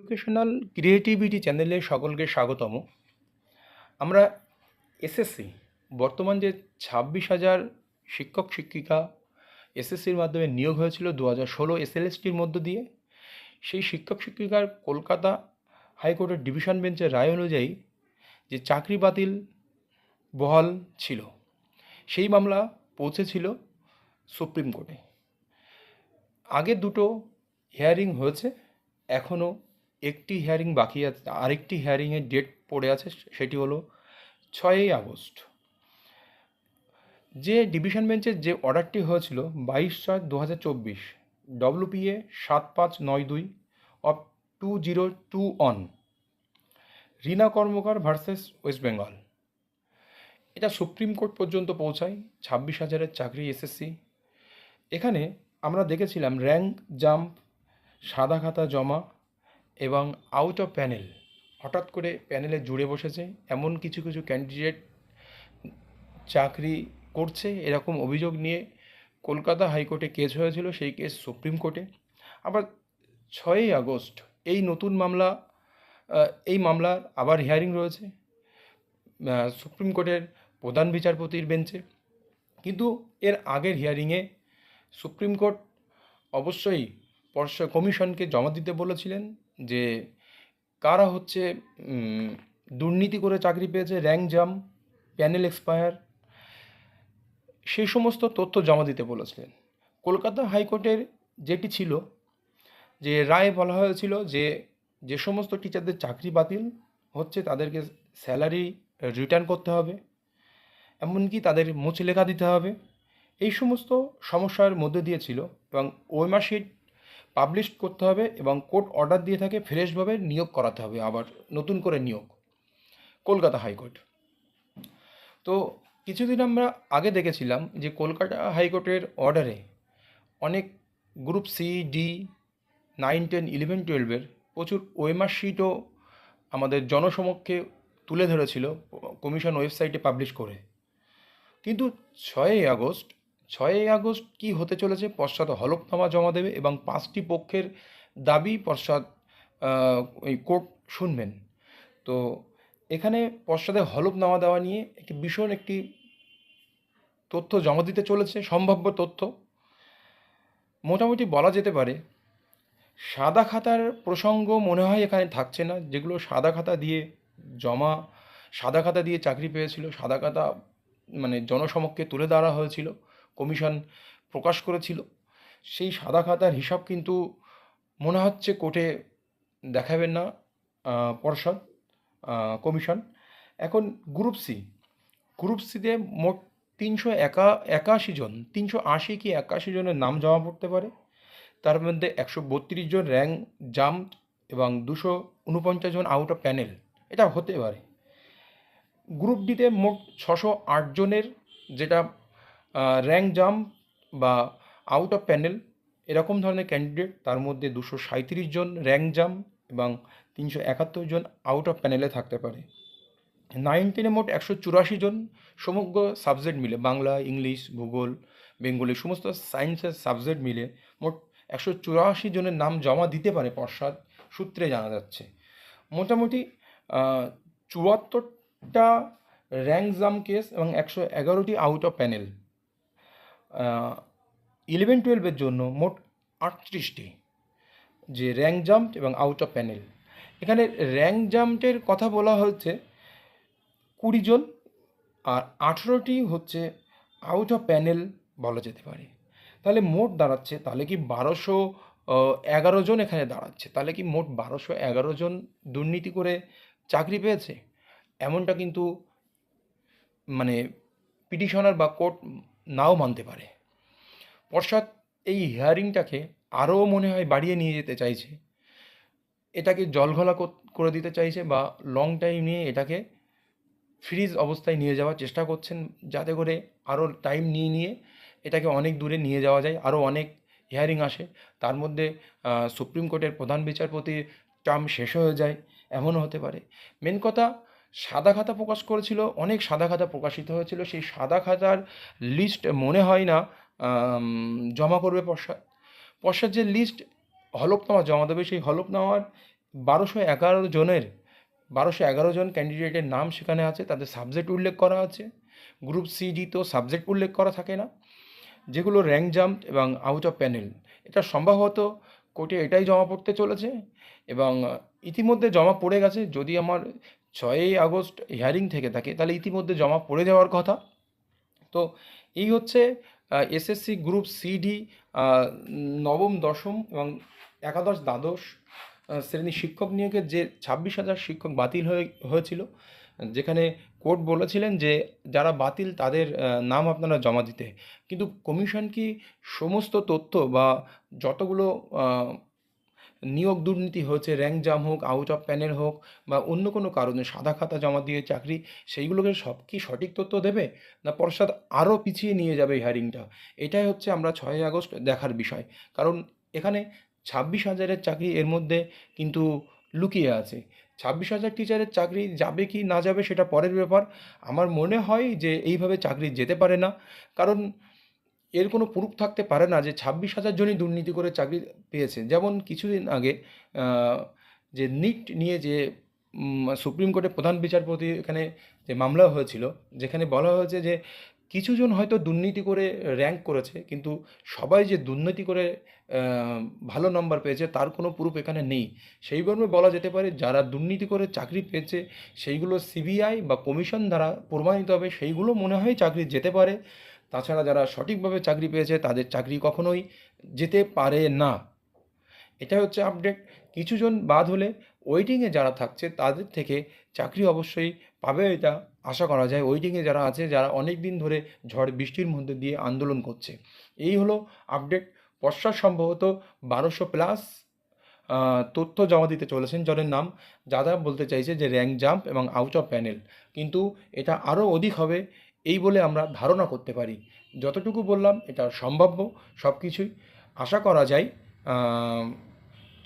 Educational creativity চ্যানেলে সকলকে স্বাগতম। আমরা এসএসসি বর্তমান যে ছাব্বিশ হাজার শিক্ষক, শিক্ষিকা এসএসসির মাধ্যমে নিয়োগ হয়েছিল দু হাজার ষোলো এসএলএসটির মধ্য দিয়ে। সেই শিক্ষক, শিক্ষিকার কলকাতা হাইকোর্টের ডিভিশন বেঞ্চের রায় অনুযায়ী যে চাকরি বাতিল বহাল ছিল, সেই মামলা পৌঁছেছিল সুপ্রিম কোর্টে। আগে দুটো হিয়ারিং হয়েছে এখনও একটি হিয়ারিং বাকি আছে, আরেকটি হিয়ারিংয়ের ডেট পড়ে আছে, সেটি হলো ছয়ই আগস্ট। যে ডিভিশন বেঞ্চের যে অর্ডারটি হয়েছিল বাইশ ছয় দু হাজার চব্বিশ ডব্লিউপিএ সাত পাঁচ নয় দুই of two zero two on Rina Karmakar versus West Bengal এটা সুপ্রিম কোর্ট পর্যন্ত পৌঁছায়, ছাব্বিশ হাজারের চাকরি এসএসসি এখানে আমরা দেখেছিলাম র্যাঙ্ক জাম্প সাদা খাতা জমা এবং আউট অফ প্যানেল হঠাৎ করে প্যানেলে জুড়ে বসেছে, এমন কিছু কিছু ক্যান্ডিডেট চাকরি করছে, এরকম অভিযোগ নিয়ে কলকাতা হাইকোর্টে কেস হয়েছিল, সেই কেস সুপ্রিম কোর্টে। আবার ছয়ই আগস্ট, এই নতুন মামলা এই মামলার আবার হিয়ারিং রয়েছে সুপ্রিম কোর্টের প্রধান বিচারপতির বেঞ্চে কিন্তু এর আগের হিয়ারিংয়ে সুপ্রিম কোর্ট অবশ্যই পর্ষদ কমিশনকে জমা দিতে বলেছিলেন যে কারা হচ্ছে দুর্নীতি করে চাকরি পেয়েছে র্যাঙ্ক জাম, প্যানেল এক্সপায়ার, সেই সমস্ত তথ্য জমা দিতে বলেছিলেন কলকাতা হাইকোর্টের যেটি ছিল, যে রায় বলা হয়েছিল যে যে সমস্ত টিচারদের চাকরি বাতিল হচ্ছে, তাদেরকে স্যালারি রিটার্ন করতে হবে, এমনকি তাদের মুছে লেখা দিতে হবে। এই সমস্ত সমস্যার মধ্যে দিয়ে ছিল এবং ওয়েমার্কশিট পাবলিশ করতে হবে এবং কোর্ট অর্ডার দিয়ে থাকে ফ্রেশভাবে নিয়োগ করাতে হবে আবার, নতুন করে নিয়োগ। Kolkata high court. তো কিছুদিন আমরা আগে দেখেছিলাম যে কলকাতা হাইকোর্টের অর্ডারে অনেক group C D nine ten eleven টুয়েলভের প্রচুর ওয়েমার্কশিটও আমাদের জনসমক্ষে তুলে ধরেছিল কমিশন ওয়েবসাইটে পাবলিশ করে। কিন্তু ছয়ই আগস্ট ছয়ই আগস্ট কি হতে চলেছে? পশ্চাৎ হলফনামা জমা দেবে এবং পাঁচটি পক্ষের দাবি পশ্চাৎ ওই কোর্ট শুনবেন। তো এখানে পশ্চাতে হলফনামা দেওয়া নিয়ে একটি ভীষণ একটি তথ্য জমা দিতে চলেছে, সম্ভাব্য তথ্য। মোটামুটি বলা যেতে পারে, সাদা খাতার প্রসঙ্গ মনে হয় এখানে থাকছে না, যেগুলো সাদা খাতা দিয়ে জমা, সাদা খাতা দিয়ে চাকরি পেয়েছিল, সাদা খাতা মানে জনসমক্ষে তুলে ধরা হয়েছিল। কমিশন প্রকাশ করেছিল, সেই সাদা খাতার হিসাব কিন্তু মনে হচ্ছে কোর্টে দেখাবেন না পর্ষদ কমিশন। এখন গ্রুপ সি, গ্রুপ সিতে মোট তিনশো একা, একাশি জন, তিনশো আশি কি একাশি জনের নাম জমা পড়তে পারে? তার মধ্যে একশো বত্রিশ জন র্যাঙ্ক জাম্প এবং দুশো উনপঞ্চাশ জন আউট অফ প্যানেল এটা হতে পারে। গ্রুপ ডিতে মোট ছশো আট জনের যেটা র্যাঙ্ক জাম্প বা আউট অফ প্যানেল এরকম ধরনের ক্যান্ডিডেট তার মধ্যে দুশো সাঁত্রিশ জন র্যাঙ্ক জাম্প এবং তিনশো একাত্তর জন আউট অফ প্যানেলে থাকতে পারে। নাইন টেনে মোট একশো চুরাশি জন সমগ্র সাবজেক্ট মিলে, বাংলা, ইংলিশ, ভূগোল, বেঙ্গলি, সমস্ত সায়েন্সের সাবজেক্ট মিলে মোট একশো চুরাশি জনের নাম জমা দিতে পারে পশ্চাৎ সূত্রে জানা যাচ্ছে। মোটামুটি চুয়াত্তরটা র্যাঙ্ক জাম কেস এবং একশো এগারোটি আউট অফ প্যানেল ইলেভেন টুয়েলভের জন্য মোট আটত্রিশটি যে র্যাঙ্ক জাম্প এবং আউট অফ প্যানেল এখানে র্যাঙ্ক জাম্পের কথা বলা হচ্ছে কুড়ি জন আর আঠেরোটি হচ্ছে আউট অফ প্যানেল বলা যেতে পারে। তাহলে মোট দাঁড়াচ্ছে, তাহলে কি বারোশো এগারো জন এখানে দাঁড়াচ্ছে? তাহলে কি মোট বারোশো এগারো জন দুর্নীতি করে চাকরি পেয়েছে? এমনটা কিন্তু মানে পিটিশনার বা কোর্ট নাও মানতে পারে। পশ্চাৎ এই হিয়ারিংটাকে আরও মনে হয় বাড়িয়ে নিয়ে যেতে চাইছে। এটাকে জলঘোলা করে দিতে চাইছে বা লং টাইম নিয়ে এটাকে ফ্রিজ অবস্থায় নিয়ে যাওয়ার চেষ্টা করছেন যাতে করে আরও টাইম নিয়ে নিয়ে এটাকে অনেক দূরে নিয়ে যাওয়া যায়। আরও অনেক হিয়ারিং আসে। তার মধ্যে সুপ্রিম কোর্টের প্রধান বিচারপতির টার্ম শেষ হয়ে যায়। এমনও হতে পারে। মেন কথা সাদা খাতা প্রকাশ করেছিল, অনেক সাদা খাতা প্রকাশিত হয়েছিল, সেই সাদা খাতার লিস্ট মনে হয় না জমা করবে পশ্চাৎ। পশ্চাৎ যে লিস্ট হলফনামা জমা দেবে, সেই হলফনামার বারোশো এগারো জনের, বারোশো এগারো জন ক্যান্ডিডেটের নাম সেখানে আছে, তাদের সাবজেক্ট উল্লেখ করা আছে। গ্রুপ সি ডি তো সাবজেক্ট উল্লেখ করা থাকে না। যেগুলো র্যাঙ্ক জাম্প এবং আউট অফ প্যানেল এটা সম্ভবত কোর্টে এটাই জমা পড়তে চলেছে এবং ইতিমধ্যে জমা পড়ে গেছে। যদি আমার ছয়ই আগস্ট হিয়ারিং থেকে থাকে, তাহলে ইতিমধ্যে জমা পড়ে যাওয়ার কথা। তো এই হচ্ছে এসএসসি গ্রুপ সিডি নবম, দশম এবং একাদশ দ্বাদশ শ্রেণি শিক্ষক নিয়োগের যে ছাব্বিশ হাজার শিক্ষক বাতিল হয়ে, হয়েছিল, যেখানে কোর্ট বলেছিলেন যে যারা বাতিল তাদের নাম আপনারা জমা দিতে। কিন্তু কমিশন কি সমস্ত তথ্য বা যতগুলো নিয়োগ দুর্নীতি হয়েছে, র্যাঙ্ক জাম হোক আউট অফ প্যানেল হোক বা অন্য কোনো কারণে সাদা খাতা জমা দিয়ে চাকরি, সেইগুলোকে সব কি সঠিক তথ্য দেবে? না পর্ষদ আরও পিছিয়ে নিয়ে যাবে হিয়ারিংটা এটাই হচ্ছে আমরা ছয়ই আগস্ট দেখার বিষয়। কারণ এখানে ছাব্বিশ হাজারের চাকরি এর মধ্যে কিন্তু লুকিয়ে আছে। ছাব্বিশ হাজার টিচারের চাকরি যাবে কি না যাবে সেটা পরের ব্যাপার। আমার মনে হয় যে এইভাবে চাকরি যেতে পারে না। কারণ এর কোনো প্রুফ থাকতে পারে না যে ছাব্বিশ হাজার জনই দুর্নীতি করে চাকরি পেয়েছে। যেমন কিছুদিন আগে যে নিট নিয়ে যে সুপ্রিম কোর্টের প্রধান বিচারপতি এখানে যে মামলা হয়েছিল, যেখানে বলা হয়েছে যে কিছুজন হয়তো দুর্নীতি করে র্যাঙ্ক করেছে, কিন্তু সবাই যে দুর্নীতি করে ভালো নম্বর পেয়েছে, তার কোনো প্রুফ এখানে নেই। সেই মর্মে বলা যেতে পারে, যারা দুর্নীতি করে চাকরি পেয়েছে, সেইগুলো সিবিআই বা কমিশন দ্বারা প্রমাণিত হবে, সেইগুলো মনে হয় চাকরি যেতে পারে। তাছাড়া যারা সঠিকভাবে চাকরি পেয়েছে, তাদের চাকরি কখনোই যেতে পারে না। এটা হচ্ছে আপডেট। কিছুজন বাদ হলে ওয়েটিংয়ে যারা থাকছে, তাদের থেকে চাকরি অবশ্যই পাবে এটা আশা করা যায়। ওয়েটিংয়ে যারা আছে, যারা অনেক দিন ধরে ঝড় বৃষ্টির মধ্যে দিয়ে আন্দোলন করছে। এই হলো আপডেট পশ্চাৎ সম্ভবত বারোশো প্লাস তথ্য জমা দিতে চলেছেন জনের নাম। যারা বলতে চাইছে যে র্যাঙ্ক জাম্প এবং আউট অফ প্যানেল কিন্তু এটা আরও অধিক হবে এই বলে আমরা ধারণা করতে পারি। যতটুকু বললাম, এটা সম্ভাব্য সব কিছুই আশা করা যায়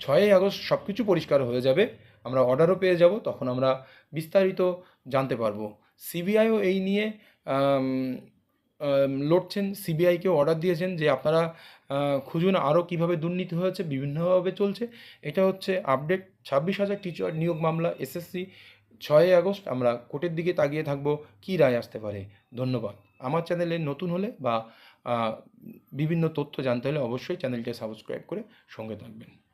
ছয়ই আগস্ট সব কিছু পরিষ্কার হয়ে যাবে। আমরা অর্ডারও পেয়ে যাব, তখন আমরা বিস্তারিত জানতে পারব। সিবিআইও এই নিয়ে লড়ছেন। সিবিআইকেও অর্ডার দিয়েছেন যে আপনারা খুঁজুন আরও কীভাবে দুর্নীতি হয়েছে, বিভিন্নভাবে চলছে। এটা হচ্ছে আপডেট ছাব্বিশ হাজার টিচার নিয়োগ মামলা এসএসসি ছয়ই আগস্ট আমরা কোর্টের দিকে তাকিয়ে থাকব, কি রায় আসতে পারে? ধন্যবাদ। আমার চ্যানেলে নতুন হলে বা বিভিন্ন তথ্য জানতে হলে অবশ্যই চ্যানেলটি সাবস্ক্রাইব করে সঙ্গে থাকবেন।